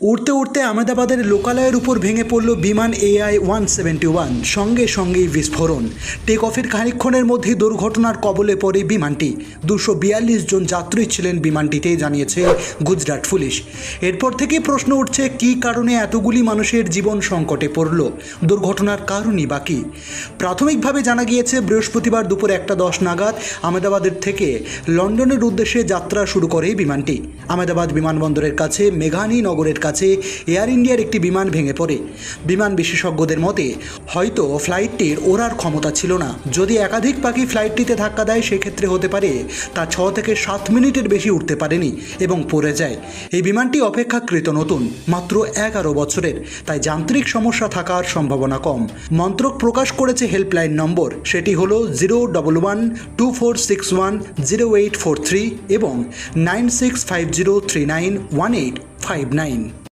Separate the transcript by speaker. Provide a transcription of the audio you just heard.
Speaker 1: উড়তে উড়তে আহমেদাবাদের লোকালয়ের উপর ভেঙে পড়ল বিমান এআই ওয়ান সেভেন্টি ওয়ান। সঙ্গে সঙ্গেই বিস্ফোরণ। টেক অফের খানিক্ষণের মধ্যেই দুর্ঘটনার কবলে পড়ে বিমানটি। দুশো বিয়াল্লিশ জন যাত্রী ছিলেন বিমানটিতে জানিয়েছে গুজরাট পুলিশ। এরপর থেকে প্রশ্ন উঠছে, কি কারণে এতগুলি মানুষের জীবন সংকটে পড়ল? দুর্ঘটনার কারণই বাকি প্রাথমিকভাবে জানা গিয়েছে, বৃহস্পতিবার দুপুর একটা দশ নাগাদ আহমেদাবাদের থেকে লন্ডনের উদ্দেশ্যে যাত্রা শুরু করে বিমানটি। আহমেদাবাদ বিমানবন্দরের কাছে মেঘানী নগরের কাছে এয়ার ইন্ডিয়ার একটি বিমান ভেঙে পড়ে। বিমান বিশেষজ্ঞদের মতে, হয়তো ফ্লাইটটির ওড়ার ক্ষমতা ছিল না। যদি একাধিক পাখি ফ্লাইটটিতে ধাক্কা দেয়, সেক্ষেত্রে হতে পারে তা ছ থেকে সাত মিনিটের বেশি উঠতে পারেনি এবং পড়ে যায়। এই বিমানটি অপেক্ষাকৃত নতুন, মাত্র এগারো বছরের, তাই যান্ত্রিক সমস্যা থাকার সম্ভাবনা কম। মন্ত্রক প্রকাশ করেছে হেল্পলাইন নম্বর। সেটি হলো zero double one two four six one zero eight four three এবং nine six five zero three nine one eight. Five nine